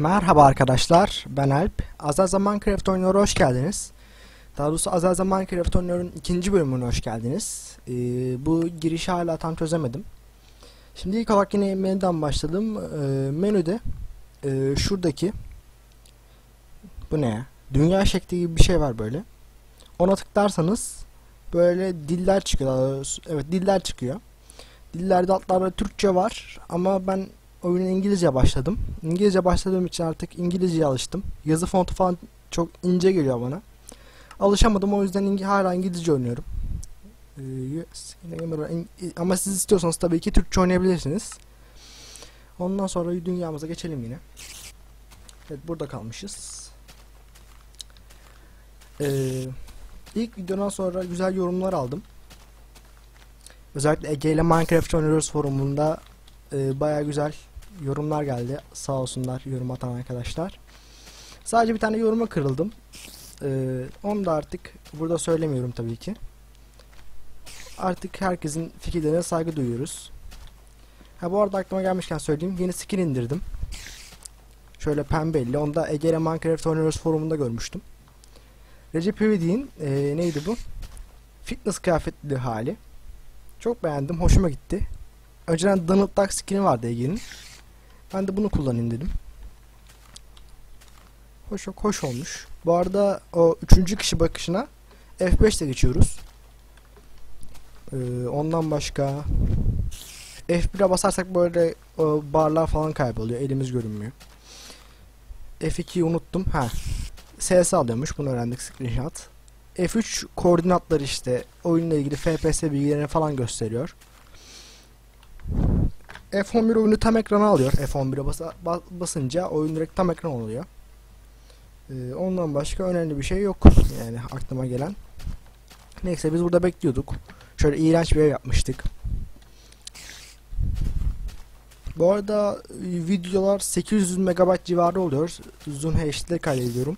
Merhaba arkadaşlar, ben Alp. Azaza Minecraft oynuyor hoş geldiniz. Daha doğrusu Azaza Minecraft oynuyorun ikinci bölümüne hoş geldiniz. Ee, bu girişi hala tam çözemedim. Şimdi ilk olarak yine menüden başladım. Ee, menüde e, şuradaki bu ne ya? Dünya şekli gibi bir şey var böyle. Ona tıklarsanız böyle diller çıkıyor. Evet diller çıkıyor. Dillerde altlarda Türkçe var ama ben oyuna İngilizce başladım. İngilizce başladığım için artık İngilizceye alıştım. Yazı fontu falan çok ince geliyor bana. Alışamadım o yüzden İngi- hala İngilizce oynuyorum. Ee, İng- ama siz istiyorsanız tabii ki Türkçe oynayabilirsiniz. Ondan sonra dünyamıza geçelim yine. Evet burada kalmışız. Ee, ilk videodan sonra güzel yorumlar aldım. Özellikle Ege ile Minecraft oynuyoruz forumunda e, baya güzel yorumlar geldi. Sağ olsunlar yorum atan arkadaşlar. Sadece bir tane yoruma kırıldım. Ee, onu da artık burada söylemiyorum tabii ki. Artık herkesin fikirlerine saygı duyuyoruz. Ha bu arada aklıma gelmişken söyleyeyim. Yeni skin indirdim. Şöyle pembeli. Onu da Ege ile Minecraft oynuyoruz forumunda görmüştüm. Recep İvedik'in e, neydi bu? Fitness kıyafetli hali. Çok beğendim. Hoşuma gitti. Önceden Donald Duck skin'i vardı Ege'nin. Ben de bunu kullanayım dedim. Hoş hoş olmuş. Bu arada o üçüncü kişi bakışına F5 ile geçiyoruz. Ee, ondan başka F1'e basarsak böyle o barlar falan kayboluyor. Elimiz görünmüyor. F2'yi unuttum. Ha. SS alıyormuş. Bunu öğrendik screenshot. F3 koordinatları işte oyunla ilgili FPS bilgilerini falan gösteriyor. F11 oyunu tam ekrana alıyor. F11'e basa, ba- basınca oyun direkt tam ekran oluyor. Ee, ondan başka önemli bir şey yok. Yani aklıma gelen. Neyse biz burada bekliyorduk. Şöyle iğrenç bir ev yapmıştık. Bu arada e, videolar 800 MB civarı oluyor. Zoom HD'de kaydediyorum.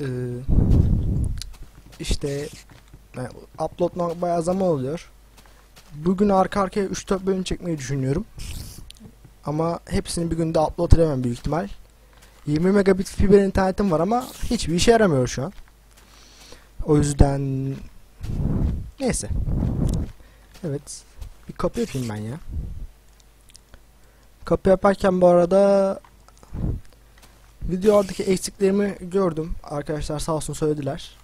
Ee, işte yani upload bayağı zaman oluyor. Bugün arka arkaya 3-4 bölüm çekmeyi düşünüyorum. Ama hepsini bir günde upload edemem büyük ihtimal. 20 megabit fiber internetim var ama hiçbir işe yaramıyor şu an. O yüzden neyse. Evet. Bir kapı yapayım ben ya. Kapı yaparken bu arada videodaki eksiklerimi gördüm. Arkadaşlar sağ olsun söylediler.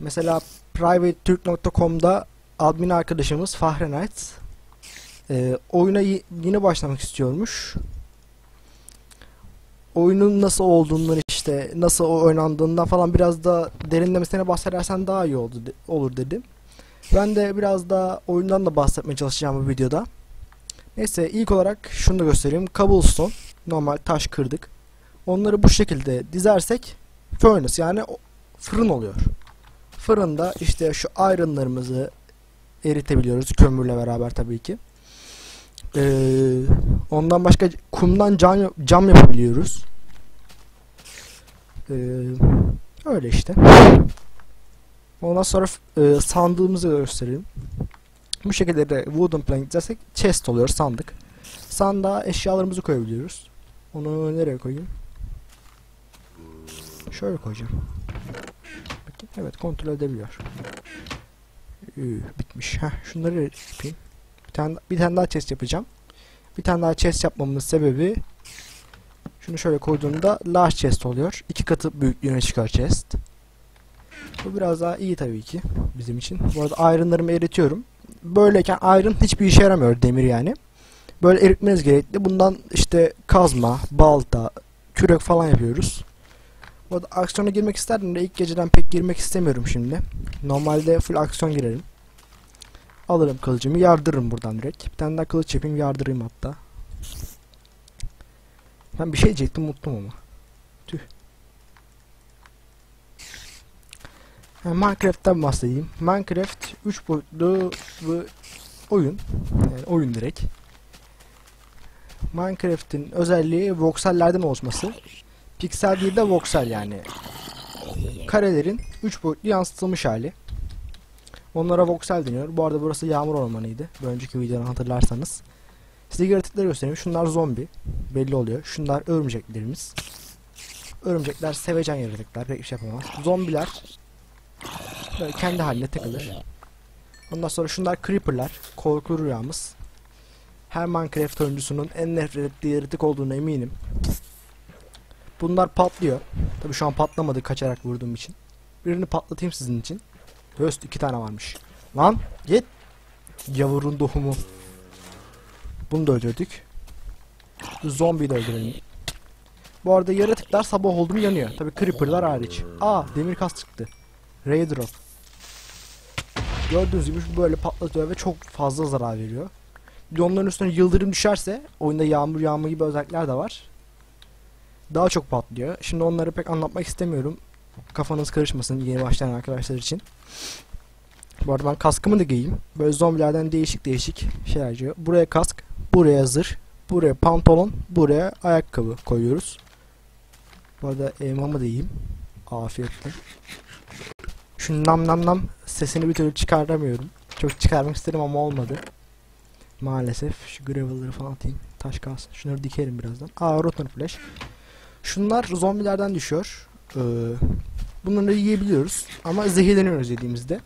Mesela privatetürk.com'da admin arkadaşımız Fahrenheit e, oyuna yeni başlamak istiyormuş. Oyunun nasıl olduğundan işte nasıl oynandığından falan biraz da derinlemesine bahsedersen daha iyi oldu olur dedim. Ben de biraz da oyundan da bahsetmeye çalışacağım bu videoda. Neyse ilk olarak şunu da göstereyim. Cobblestone normal taş kırdık. Onları bu şekilde dizersek furnace yani fırın oluyor. Fırında işte şu ironlarımızı eritebiliyoruz kömürle beraber tabii ki. Ee, ondan başka kumdan cam, cam yapabiliyoruz. Ee, öyle işte. Ondan sonra e, sandığımızı göstereyim. Bu şekilde de wooden plank dersek chest oluyor sandık. Sandığa eşyalarımızı koyabiliyoruz. Onu nereye koyayım? Şöyle koyacağım. Evet kontrol edebiliyor. Üü, bitmiş. Heh, şunları yapayım. Bir tane, bir tane daha chest yapacağım. Bir tane daha chest yapmamın sebebi şunu şöyle koyduğumda large chest oluyor. İki katı büyüklüğüne çıkar chest. Bu biraz daha iyi tabii ki bizim için. Bu arada iron'larımı eritiyorum. Böyleyken iron hiçbir işe yaramıyor demir yani. Böyle eritmeniz gerekli. Bundan işte kazma, balta, kürek falan yapıyoruz. Bu arada aksiyona girmek isterdim de ilk geceden pek girmek istemiyorum şimdi. Normalde full aksiyon girerim. Alırım kılıcımı yardırırım buradan direkt. Bir tane daha kılıç yapayım yardırayım hatta. Ben bir şey diyecektim unuttum ama. Tüh. Ha, Minecraft'tan bahsedeyim. Minecraft 3 boyutlu bir oyun. Yani oyun direkt. Minecraft'in özelliği voksellerden oluşması. Piksel değil de voxel yani. Karelerin 3 boyutlu yansıtılmış hali. Onlara voxel deniyor. Bu arada burası yağmur ormanıydı. Bir önceki videodan hatırlarsanız. Size yaratıkları göstereyim. Şunlar zombi. Belli oluyor. Şunlar örümceklerimiz. Örümcekler sevecen yaratıklar. Pek bir şey yapamaz. Zombiler böyle kendi haline takılır. Ondan sonra şunlar creeperlar. Korku rüyamız. Her Minecraft oyuncusunun en nefret ettiği yaratık olduğuna eminim. Bunlar patlıyor. Tabi şu an patlamadı kaçarak vurduğum için. Birini patlatayım sizin için. Höst iki tane varmış. Lan git. Yavurun doğumu. Bunu da öldürdük. Zombiyi de öldürelim. Bu arada yaratıklar sabah oldu mu yanıyor. Tabi creeperlar hariç. Aa demir kas çıktı. Ray drop. Gördüğünüz gibi böyle patlatıyor ve çok fazla zarar veriyor. Bir onların üstüne yıldırım düşerse oyunda yağmur yağma gibi özellikler de var. Daha çok patlıyor. Şimdi onları pek anlatmak istemiyorum. Kafanız karışmasın yeni başlayan arkadaşlar için. Bu arada ben kaskımı da giyeyim. Böyle zombilerden değişik değişik şeyler çıkıyor. Buraya kask, buraya zırh, buraya pantolon, buraya ayakkabı koyuyoruz. Bu arada elmamı da yiyeyim. Afiyetle. Şu nam nam nam sesini bir türlü çıkaramıyorum. Çok çıkarmak istedim ama olmadı. Maalesef şu gravel'ları falan atayım. Taş kalsın. Şunları dikerim birazdan. Aa rotten flash. Şunlar zombilerden düşüyor. Ee, bunları yiyebiliyoruz. Ama zehirleniyoruz yediğimizde.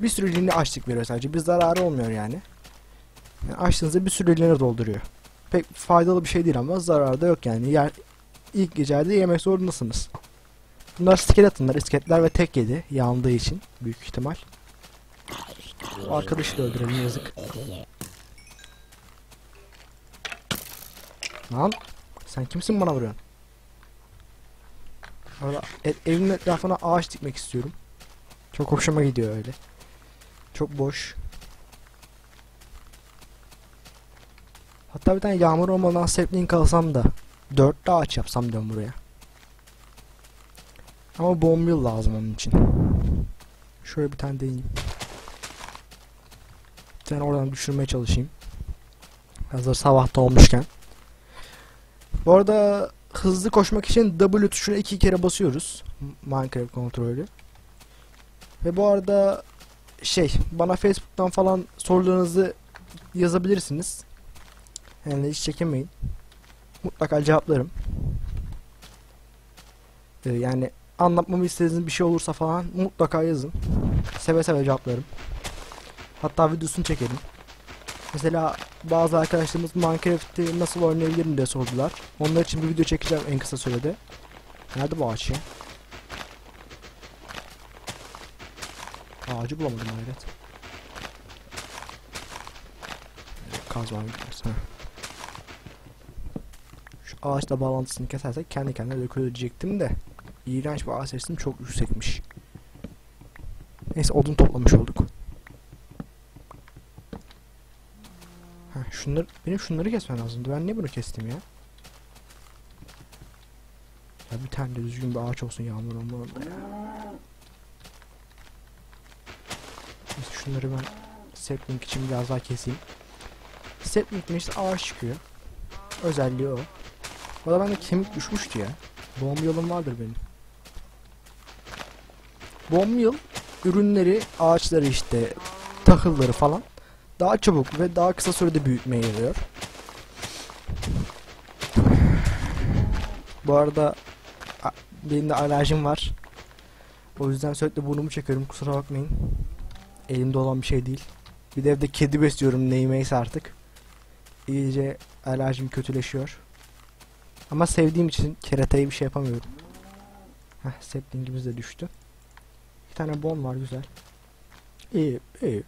Bir süreliğine açlık veriyor sadece. Bir zararı olmuyor yani. yani açtığınızda bir süreliğine dolduruyor. Pek faydalı bir şey değil ama zararı da yok yani. Yer, ilk gecelerde yemek zorundasınız. Bunlar skeletonlar, iskeletler ve tek yedi. Yandığı için büyük ihtimal. O arkadaşı da öldürelim yazık. Lan sen kimsin bana vuruyorsun? Orada e evimin etrafına ağaç dikmek istiyorum. Çok hoşuma gidiyor öyle. Çok boş. Hatta bir tane yağmur olmadan sapling kalsam da dörtte ağaç yapsam diyorum buraya. Ama bombil lazım onun için. Şöyle bir tane deneyeyim. Bir tane oradan düşürmeye çalışayım. Hazır sabahta olmuşken. Bu arada hızlı koşmak için W tuşuna iki kere basıyoruz. Minecraft kontrolü. Ve bu arada şey bana Facebook'tan falan sorularınızı yazabilirsiniz. Yani hiç çekinmeyin. Mutlaka cevaplarım. Ee, yani anlatmamı istediğiniz bir şey olursa falan mutlaka yazın. Seve seve cevaplarım. Hatta videosunu çekelim. Mesela bazı arkadaşlarımız Minecraft'i nasıl oynayabilirim diye sordular. Onlar için bir video çekeceğim en kısa sürede. Nerede bu ağaç ya? Ağacı bulamadım hayret. Kazma gidiyoruz. Şu ağaçla bağlantısını kesersek kendi kendine dökülür diyecektim de. İğrenç bir ağaç sesim çok yüksekmiş. Neyse odun toplamış olduk. Heh, şunları, benim şunları kesmem lazımdı. Ben niye bunu kestim ya? Ya bir tane de düzgün bir ağaç olsun yağmur ya. Neyse şunları ben sapling için biraz daha keseyim. Sapling'in işte ağaç çıkıyor. Özelliği o. Arada bende kemik düşmüştü ya. Bomb yolum vardır benim. Bomb yıl ürünleri, ağaçları işte, tahılları falan daha çabuk ve daha kısa sürede büyütmeye yarıyor. Bu arada benim de alerjim var. O yüzden sürekli burnumu çekiyorum kusura bakmayın. Elimde olan bir şey değil. Bir de evde kedi besliyorum neyimeyse artık. İyice alerjim kötüleşiyor. Ama sevdiğim için keratayı bir şey yapamıyorum. Heh saplingimiz de düştü. Bir tane bon var güzel. İyi iyi.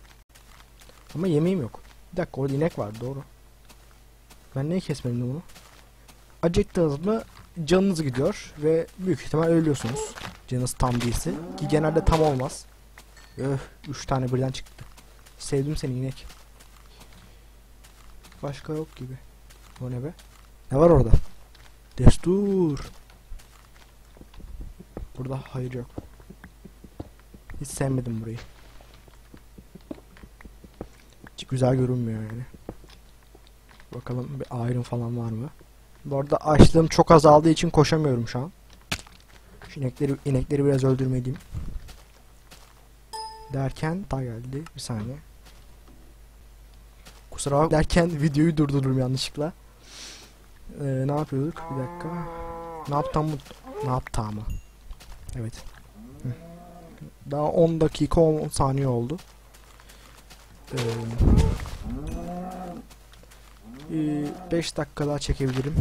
Ama yemeğim yok. Bir dakika orada inek var doğru. Ben niye kesmedim bunu? Acıktınız mı canınız gidiyor ve büyük ihtimal ölüyorsunuz. Canınız tam değilse. Ki genelde tam olmaz. Öf 3 tane birden çıktı. Sevdim seni inek. Başka yok gibi. O ne be? Ne var orada? Destur. Burada hayır yok. Hiç sevmedim burayı. Güzel görünmüyor yani. Bakalım bir iron falan var mı? Bu arada açlığım çok azaldığı için koşamıyorum şu an. Şu inekleri, inekleri biraz öldürmeliyim. Derken ta geldi. Bir saniye. Kusura bak derken videoyu durdururum yanlışlıkla. Ee, ne yapıyorduk? Bir dakika. Ne yaptam mı? Ne yaptım mı? Evet. Daha 10 dakika 10 saniye oldu. Ee, 5 dakika daha çekebilirim.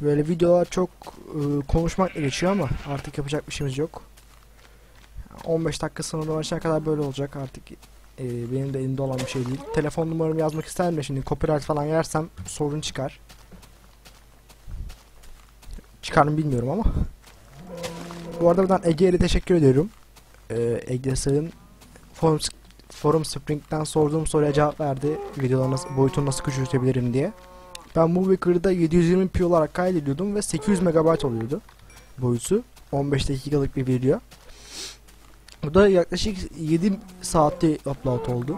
Böyle videolar çok e, konuşmakla geçiyor ama artık yapacak bir şeyimiz yok. 15 dakika sınırı başına kadar böyle olacak artık. e, benim de elimde olan bir şey değil. Telefon numaramı yazmak isterim de şimdi copyright falan yersem sorun çıkar. Çıkar mı bilmiyorum ama. Bu arada buradan Ege'ye teşekkür ediyorum. Ee, Ege Sığın forum, forum Spring'den sorduğum soruya cevap verdi. Videoları nasıl, boyutunu nasıl küçültebilirim diye. Ben Movieker'da 720p olarak kaydediyordum ve 800 MB oluyordu boyutu. 15 dakikalık bir video. Bu da yaklaşık 7 saatte upload oldu.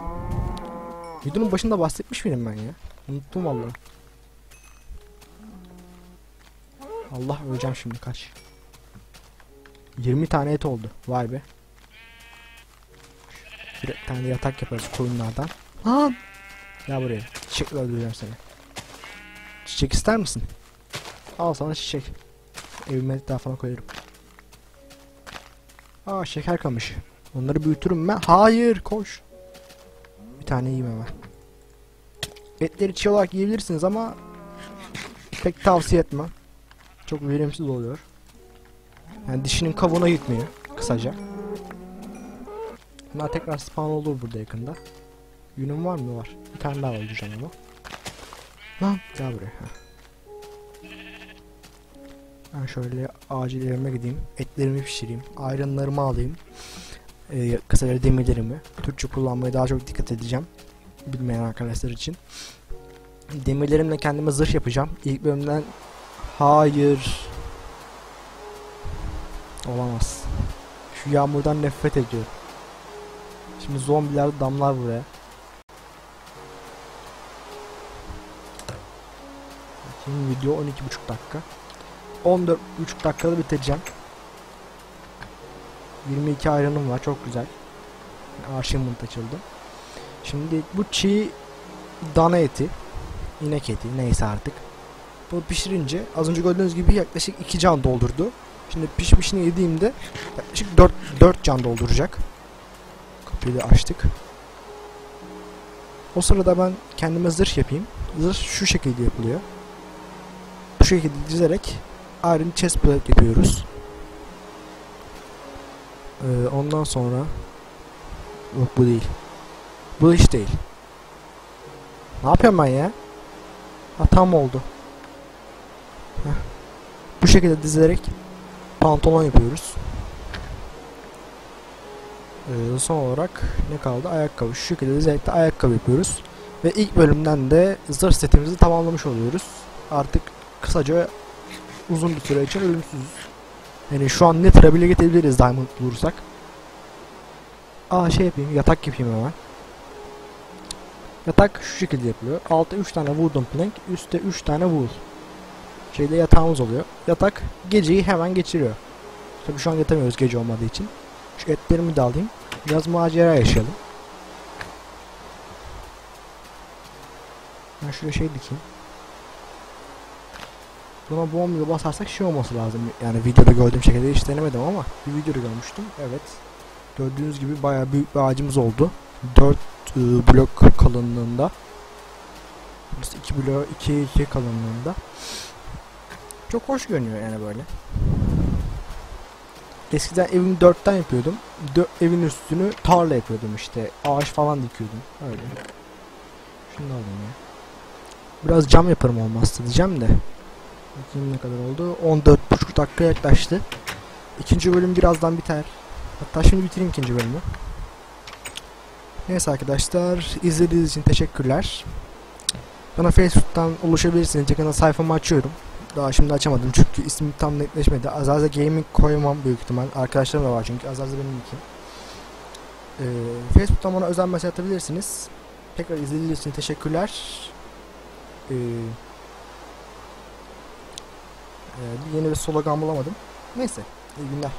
Videonun başında bahsetmiş miydim ben ya? Unuttum vallahi. Allah öleceğim şimdi kaç. 20 tane et oldu. Vay be. Bir tane de yatak yaparız koyunlardan. Lan! Gel buraya. Çiçekle öldüreceğim seni. Çiçek ister misin? Al sana çiçek. Evime etrafına koyarım. Aa şeker kamışı. Onları büyütürüm ben. Hayır koş. Bir tane yiyeyim hemen. Etleri çiğ olarak yiyebilirsiniz ama pek tavsiye etmem. Çok verimsiz oluyor. Yani dişinin kabuğuna gitmiyor kısaca. Bunlar tekrar spawn olur burada yakında. Yünüm var mı? Var. Bir tane daha öldüreceğim ama. Lan gel buraya. Ben şöyle acil evime gideyim. Etlerimi pişireyim. Ayranlarımı alayım. Ee, kısaca demirlerimi. Türkçe kullanmaya daha çok dikkat edeceğim. Bilmeyen arkadaşlar için. Demirlerimle kendime zırh yapacağım. İlk bölümden Hayır. Olamaz. Şu yağmurdan nefret ediyorum. Şimdi zombiler damlar buraya. Şimdi video 12,5 dakika. 14,5 dakikada bitireceğim. 22 ayranım var çok güzel. Achievement açıldı. Şimdi bu çiğ dana eti, inek eti neyse artık. Bu pişirince az önce gördüğünüz gibi yaklaşık 2 can doldurdu. Şimdi pişmişini yediğimde yaklaşık 4, 4 can dolduracak. Da açtık. O sırada ben kendime zırh yapayım. Zırh şu şekilde yapılıyor. Bu şekilde dizerek Iron Chest Plate yapıyoruz. Ee, ondan sonra Yok bu değil. Bu hiç değil. Ne yapıyorum ben ya? Ha tam oldu. Heh. Bu şekilde dizilerek pantolon yapıyoruz. Ee, son olarak ne kaldı? Ayakkabı. Şu şekilde de ayakkabı yapıyoruz. Ve ilk bölümden de zırh setimizi tamamlamış oluyoruz. Artık kısaca uzun bir süre için ölümsüzüz. Yani şu an Nether'a bile gidebiliriz Diamond bulursak. Aa şey yapayım, yatak yapayım hemen. Yatak şu şekilde yapılıyor. Altta 3 tane wooden plank, üstte 3 tane wool. Şeyde yatağımız oluyor. Yatak geceyi hemen geçiriyor. Tabii şu an yatamıyoruz gece olmadığı için. Şu etlerimi de alayım. Biraz macera yaşayalım. Ben şuraya şey dikeyim. Buna bomba basarsak şey olması lazım. Yani videoda gördüğüm şekilde hiç denemedim ama bir videoda görmüştüm. Evet. Gördüğünüz gibi bayağı büyük bir ağacımız oldu. 4 e, blok kalınlığında. Burası 2 blok 2 2 kalınlığında. Çok hoş görünüyor yani böyle. Eskiden evimi 4'ten yapıyordum. Dö evin üstünü tarla yapıyordum işte. Ağaç falan dikiyordum. Öyle. Şunu da alayım ya. Biraz cam yaparım olmazsa diyeceğim de. Bakayım ne kadar oldu. 14,5 dakika yaklaştı. İkinci bölüm birazdan biter. Hatta şimdi bitireyim ikinci bölümü. Neyse arkadaşlar izlediğiniz için teşekkürler. Bana Facebook'tan ulaşabilirsiniz. Yakında sayfamı açıyorum. Daha şimdi açamadım çünkü ismi tam netleşmedi. Azaze Gaming koymam büyük ihtimal. Arkadaşlarım da var çünkü. Azaze benim ikim. Ee, Facebook'tan bana özel mesaj atabilirsiniz. Tekrar izlediğiniz için teşekkürler. Ee, e, yeni bir slogan bulamadım. Neyse. İyi günler.